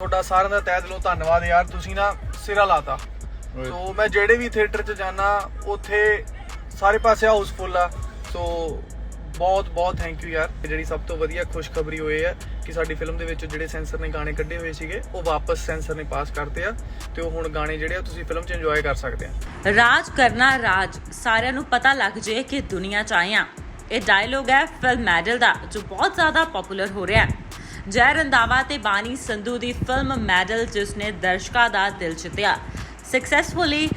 ਤੁਹਾਡਾ ਸਾਰਿਆਂ ਦਾ ਤਹਿ ਦਿਲੋਂ ਧੰਨਵਾਦ ਯਾਰ ਤੁਸੀਂ ਨਾ ਸਿਰਾ ਲਾਤਾ। ਸੋ ਮੈਂ ਜਿਹੜੇ ਵੀ ਥੀਏਟਰ 'ਚ ਜਾਣਾ ਉੱਥੇ ਸਾਰੇ ਪਾਸੇ ਹਾਊਸਫੁੱਲ ਆ। ਸੋ ਬਹੁਤ ਬਹੁਤ ਥੈਂਕ ਯੂ ਯਾਰ। ਜਿਹੜੀ ਸਭ ਤੋਂ ਵਧੀਆ ਖੁਸ਼ਖਬਰੀ ਹੋਈ ਹੈ ਕਿ ਸਾਡੀ ਫਿਲਮ ਦੇ ਵਿੱਚ ਜਿਹੜੇ ਸੈਂਸਰ ਨੇ ਗਾਣੇ ਕੱਢੇ ਹੋਏ ਸੀਗੇ ਉਹ ਵਾਪਸ ਸੈਂਸਰ ਨੇ ਪਾਸ ਕਰਤੇ ਆ ਤੇ ਉਹ ਹੁਣ ਗਾਣੇ ਜਿਹੜੇ ਆ ਤੁਸੀਂ ਫਿਲਮ 'ਚ ਇੰਜੋਏ ਕਰ ਸਕਦੇ ਆ। ਰਾਜ ਕਰਨਾ ਰਾਜ ਸਾਰਿਆਂ ਨੂੰ ਪਤਾ ਲੱਗ ਜੇ ਕਿ ਦੁਨੀਆ ਚ ਆਏ ਹਾਂ ਇਹ ਡਾਇਲੋਗ ਹੈ ਫਿਲਮ ਮੈਡਲ ਦਾ ਜੋ ਬਹੁਤ ਜ਼ਿਆਦਾ ਪਪੂਲਰ ਹੋ ਰਿਹਾ ਹੈ। ਜੈ ਰੰਦਾਵਾ ਤੇ ਬਾਨੀ ਸੰਧੂ ਦੀ ਫਿਲਮ ਮੈਡਲ ਜਿਸ ਨੇ ਦਰਸ਼ਕਾਂ ਦਾ ਦਿਲ ਜਿੱਤਿਆ। ਸਕਸੈਸਫੁਲੀ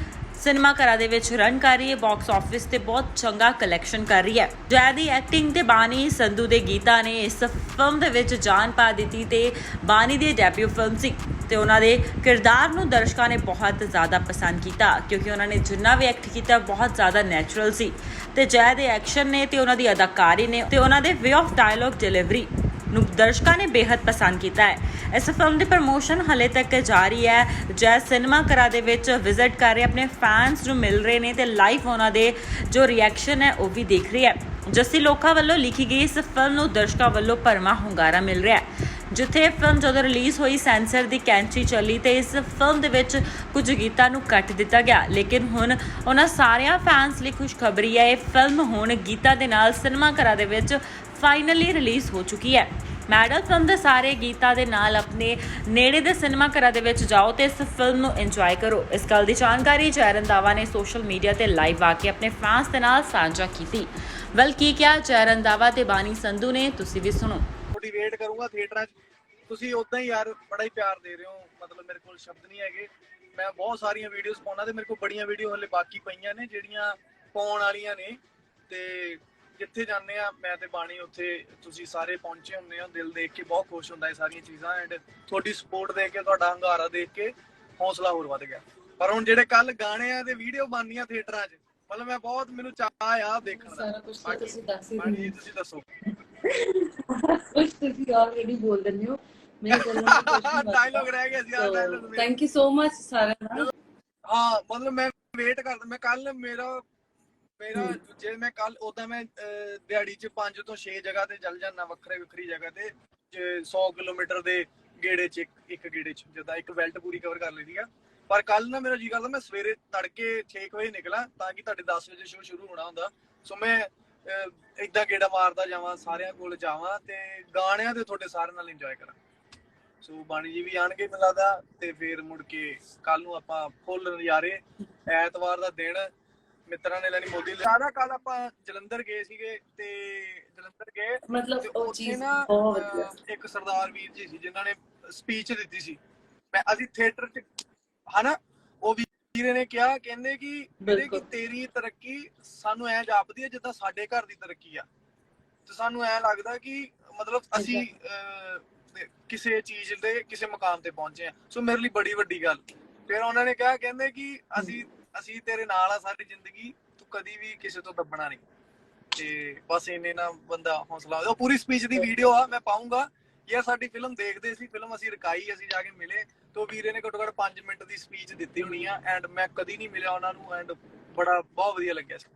ਸਿਨੇਮਾ ਘਰਾਂ ਦੇ ਵਿੱਚ ਰਨ ਕਰ ਰਹੀ ਹੈ ਬਾਕਸ ਆਫਿਸ ਤੇ ਬਹੁਤ ਚੰਗਾ ਕਲੈਕਸ਼ਨ ਕਰ ਰਹੀ ਹੈ। ਜੈ ਦੀ ਐਕਟਿੰਗ ਤੇ ਬਾਨੀ ਸੰਧੂ ਦੇ ਗੀਤਾਂ ਨੇ ਇਸ ਫਿਲਮ ਦੇ ਵਿੱਚ ਜਾਨ ਪਾ ਦਿੱਤੀ ਤੇ ਬਾਨੀ ਦੀ ਡੈਬਿਊ ਫਿਲਮ ਸੀ ਤੇ ਉਹਨਾਂ ਦੇ ਕਿਰਦਾਰ ਨੂੰ ਦਰਸ਼ਕਾਂ ਨੇ ਬਹੁਤ ਜ਼ਿਆਦਾ ਪਸੰਦ ਕੀਤਾ ਕਿਉਂਕਿ ਉਹਨਾਂ ਨੇ ਜਿੰਨਾ ਵੀ ਐਕਟ ਕੀਤਾ, ਬਹੁਤ ਜ਼ਿਆਦਾ ਨੈਚੁਰਲ ਸੀ। ਤੇ ਜੈ ਦੇ ਐਕਸ਼ਨ ਨੇ ਤੇ ਉਹਨਾਂ ਦੀ ਅਦਾਕਾਰੀ ਨੇ ਤੇ ਉਹਨਾਂ ਦੇ ਵੇ ਆਫ ਡਾਇਲੌਗ ਡਿਲੀਵਰੀ ਨੂੰ ਦਰਸ਼ਕਾਂ ਨੇ ਬੇहद ਪਸੰਦ ਕੀਤਾ ਹੈ। ਇਸ ਫਿਲਮ ਦੀ ਪ੍ਰਮੋਸ਼ਨ ਹਲੇ ਤੱਕ ਜਾਰੀ ਹੈ। ਜੈ ਸਿਨੇਮਾ ਘਰਾਂ ਦੇ ਵਿੱਚ ਵਿਜ਼ਿਟ ਕਰ ਰਹੇ, ਆਪਣੇ ਫੈਨਸ ਨੂੰ ਮਿਲ ਰਹੇ ਨੇ ਤੇ ਲਾਈਵ ਉਹਨਾਂ ਦੇ ਜੋ ਰਿਐਕਸ਼ਨ ਹੈ, ਉਹ ਵੀ ਦੇਖ ਰਹੀ ਹੈ। ਜੱਸੀ ਲੋਕਾਂ ਵੱਲੋਂ ਲਿਖੀ ਗਈ ਇਸ ਫਿਲਮ ਨੂੰ ਦਰਸ਼ਕਾਂ ਵੱਲੋਂ ਭਰਮਾ ਹੁੰਗਾਰਾ ਮਿਲ ਰਿਹਾ ਹੈ। ਜਿੱਥੇ ਇਹ ਫਿਲਮ ਜਦੋਂ ਰਿਲੀਜ਼ ਹੋਈ, ਸੈਂਸਰ ਦੀ ਕੈਂਚੀ ਚੱਲੀ ਤੇ ਇਸ ਫਿਲਮ ਦੇ ਵਿੱਚ ਕੁਝ ਗੀਤਾਂ ਨੂੰ ਕੱਟ ਦਿੱਤਾ ਗਿਆ। ਲੇਕਿਨ ਹੁਣ ਉਹਨਾਂ ਸਾਰਿਆਂ ਫੈਨਸ ਲਈ ਖੁਸ਼ਖਬਰੀ ਹੈ, ਇਹ ਫਿਲਮ ਹੁਣ ਗੀਤਾਂ ਦੇ ਨਾਲ ਸਿਨੇਮਾ ਘਰਾਂ ਦੇ ਵਿੱਚ ਫਾਈਨਲੀ ਰਿਲੀਜ਼ ਹੋ ਚੁੱਕੀ ਹੈ। ਮੈਡਲ ਫਿਲਮ ਦੇ ਸਾਰੇ ਗੀਤਾਂ ਦੇ ਨਾਲ ਆਪਣੇ ਨੇੜੇ ਦੇ ਸਿਨੇਮਾ ਘਰਾਂ ਦੇ ਵਿੱਚ ਜਾਓ ਤੇ ਇਸ ਫਿਲਮ ਨੂੰ ਇੰਜੋਏ ਕਰੋ। ਇਸ ਗੱਲ ਦੀ ਜਾਣਕਾਰੀ ਜੈ ਰੰਧਾਵਾ ਨੇ ਸੋਸ਼ਲ ਮੀਡੀਆ ਤੇ ਲਾਈਵ ਆ ਕੇ ਆਪਣੇ ਫੈਨਸ ਦੇ ਨਾਲ ਸਾਂਝਾ ਕੀਤੀ। ਵੈਲ ਕੀ ਕਿਹਾ? ਜੈ ਰੰਧਾਵਾ ਤੇ ਬਾਨੀ ਸੰਧੂ ਨੇ, ਤੁਸੀਂ ਵੀ ਸੁਣੋ। ਤੁਹਾਡੀ ਕਰੂੰਗਾ ਥੀਏਟਰਾਂ 'ਚ। ਤੁਸੀਂ ਉਦਾਂ ਹੀ ਯਾਰ, ਬੜਾ ਹੀ ਪਿਆਰ ਦੇ ਰਹੇ ਹੋ। ਮਤਲਬ ਮੇਰੇ ਕੋਲ ਸ਼ਬਦ ਨਹੀਂ ਹੈਗੇ। ਮੈਂ ਬਹੁਤ ਸਾਰੀਆਂ ਵੀਡੀਓਜ਼ ਪਾਉਣਾ ਤੇ ਮੇਰੇ ਕੋਲ ਬੜੀਆਂ ਵੀਡੀਓ ਹਲੇ ਬਾਕੀ ਪਈਆਂ ਨੇ, ਜਿਹੜੀਆਂ ਪਾਉਣ ਵਾਲੀਆਂ ਨੇ। ਤੇ ਜਿੱਥੇ ਜਾਂਦੇ ਆ ਮੈਂ ਤੇ ਬਾਣੀ ਉੱਥੇ ਤੁਸੀਂ ਸਾਰੇ ਪਹੁੰਚੇ ਹੁੰਦੇ ਹੋ ਦਿਲ ਦੇਖ ਕੇ ਬਹੁਤ ਖੁਸ਼ ਹੁੰਦਾ ਇਹ ਸਾਰੀਆਂ ਚੀਜ਼ਾਂ ਐਂਡ ਤੁਹਾਡੀ ਸਪੋਰਟ ਦੇਖ ਕੇ ਤੁਹਾਡਾ ਹੰਗਾਰਾ ਦੇਖ ਕੇ ਹੌਸਲਾ ਹੋਰ ਵੱਧ ਗਿਆ। ਪਰ ਹੁਣ ਜਿਹੜੇ ਕੱਲ ਗਾਣੇ ਆ ਤੇ ਵੀਡੀਓ ਬਣਨੀਆਂ ਥੀਏਟਰਾਂ 'ਚ ਮਤਲਬ ਮੈਂ ਬਹੁਤ ਮੈਨੂੰ ਚਾਹ ਆ ਦੇਖਣ ਦਾ। ਸਾਰਾ ਕੁਝ ਤੁਸੀਂ ਦੱਸ ਹੀ ਜੀ ਤੁਸੀਂ ਦੱਸੋ। ਕੁਝ ਤੁਸੀਂ ਆਲਰੇਡੀ ਬੋਲ ਦਿੰਦੇ ਹੋ। ਮੈਂ ਚੱਲਣਾ ਡਾਇਲੌਗ ਰਹਿ ਗਿਆ ਸੀ ਆ dialogue thank you so much ਸਾਰਿਆਂ ਦਾ ਹਾਂ ਮਤਲਬ ਮੈਂ ਵੇਟ ਕਰਦਾ ਮੈਂ ਕੱਲ ਮੇਰਾ ਮੇਰਾ ਜੇ ਮੈਂ ਕੱਲ ਉਦਾਂ ਮੈਂ ਦਿਹਾੜੀ 'ਚ 5 ਤੋਂ 6 ਜਗ੍ਹਾ ਤੇ ਚੱਲ ਜਾਂਦਾ ਵੱਖਰੇ ਵੱਖਰੀ ਜਗ੍ਹਾ ਤੇ ਜੇ 100 ਕਿਲੋਮੀਟਰ ਦੇ ਗੇੜੇ 'ਚ ਇੱਕ ਗੇੜੇ 'ਚ ਜਿੱਦਾਂ ਇੱਕ ਬੈਲਟ ਪੂਰੀ ਕਵਰ ਕਰ ਲਈ ਆ। ਪਰ ਕੱਲ ਨਾ ਮੇਰਾ ਜੀ ਕਰਦਾ ਮੈਂ ਸਵੇਰੇ ਤੜਕੇ 6 ਵਜੇ ਨਿਕਲਾਂ ਤਾਂ ਕਿ ਤੁਹਾਡੇ 10 ਵਜੇ ਸ਼ੋਅ ਸ਼ੁਰੂ ਹੋਣਾ ਹੁੰਦਾ। ਸੋ ਮੈਂ ਇਦਾਂ ਗੇੜਾ ਮਾਰਦਾ ਜਾਵਾਂ ਸਾਰਿਆਂ ਕੋਲ ਜਾਵਾਂ ਤੇ ਗਾਣਿਆਂ ਤੇ ਤੁਹਾਡੇ ਸਾਰਿਆਂ ਨਾਲ ਇੰਜੋਏ ਕਰਾਂ। ਸੋ ਬਾਣੀ ਜੀ ਵੀ ਆਣਗੇ ਮੈਨੂੰ ਲੱਗਦਾ ਤੇ ਫਿਰ ਮੁੜ ਕੇ ਕੱਲ ਨੂੰ ਆਪਾਂ ਫੁੱਲ ਨਜ਼ਾਰੇ ਐਤਵਾਰ ਦਾ ਦਿਨ ਮਿੱਤਰਾਂ ਨੇ ਲੈਣੀ ਮੋਦੀ ਸਾਰਾ ਕੱਲ ਆਪਾਂ ਜਲੰਧਰ ਗਏ ਸੀਗੇ ਤੇ ਜਲੰਧਰ ਗਏ ਮਤਲਬ ਉਹ ਚੀਜ਼ ਨਾ ਬਹੁਤ ਵਧੀਆ ਇੱਕ ਸਰਦਾਰ ਵੀਰ ਜੀ ਸੀ ਜਿਨ੍ਹਾਂ ਨੇ ਸਪੀਚ ਦਿੱਤੀ ਸੀ। ਮੈਂ ਅਸੀਂ ਥੀਏਟਰ 'ਚ ਹਨਾ? ਉਹ ਵੀਰੇ ਨੇ ਕਿਹਾ ਕਹਿੰਦੇ ਕਿ ਵੀਰੇ ਕਿ। ਤੇਰੀ ਤਰੱਕੀ ਸਾਨੂੰ ਐ ਜਾਪਦੀ ਹੈ ਜਿੱਦਾਂ ਸਾਡੇ ਘਰ ਦੀ ਤਰੱਕੀ ਆ। ਤੇ ਸਾਨੂੰ ਐ ਲੱਗਦਾ ਕਿ ਮਤਲਬ ਅਸੀਂ ਕਿਸੇ ਚੀਜ਼ ਦੇ ਕਿਸੇ ਮਕਾਮ ਤੇ ਪਹੁੰਚੇ ਆ। ਸੋ ਮੇਰੇ ਲਈ ਬੜੀ ਵੱਡੀ ਗੱਲ। ਫਿਰ ਉਹਨਾਂ ਨੇ ਕਿਹਾ ਕਹਿੰਦੇ ਕਿ ਅਸੀਂ ਅਸੀਂ ਤੇਰੇ ਨਾਲ ਆ ਸਾਰੀ ਜ਼ਿੰਦਗੀ, ਤੂੰ ਕਦੀ ਵੀ ਕਿਸੇ ਤੋਂ ਦੱਬਣਾ ਨਹੀਂ। ਤੇ ਬਸ ਇੰਨੇ ਨਾ ਬੰਦਾ ਹੌਸਲਾ ਉਹ ਪੂਰੀ ਸਪੀਚ ਦੀ ਵੀਡੀਓ ਆ, ਮੈਂ ਪਾਉਂਗਾ। ਯਾਰ ਸਾਡੀ ਫਿਲਮ ਦੇਖਦੇ ਸੀ ਫਿਲਮ ਅਸੀਂ ਰਕਾਈ ਅਸੀਂ ਜਾ ਕੇ ਮਿਲੇ, ਤੇ ਉਹ ਵੀਰੇ ਨੇ ਘੱਟੋ ਘੱਟ 5 ਮਿੰਟ ਦੀ ਸਪੀਚ ਦਿੱਤੀ ਹੋਣੀ ਆ ਐਂਡ ਮੈਂ ਕਦੀ ਨਹੀਂ ਮਿਲਿਆ ਉਹਨਾਂ ਨੂੰ ਐਂਡ ਬੜਾ, ਬਹੁਤ ਵਧੀਆ ਲੱਗਿਆ ਸੀ।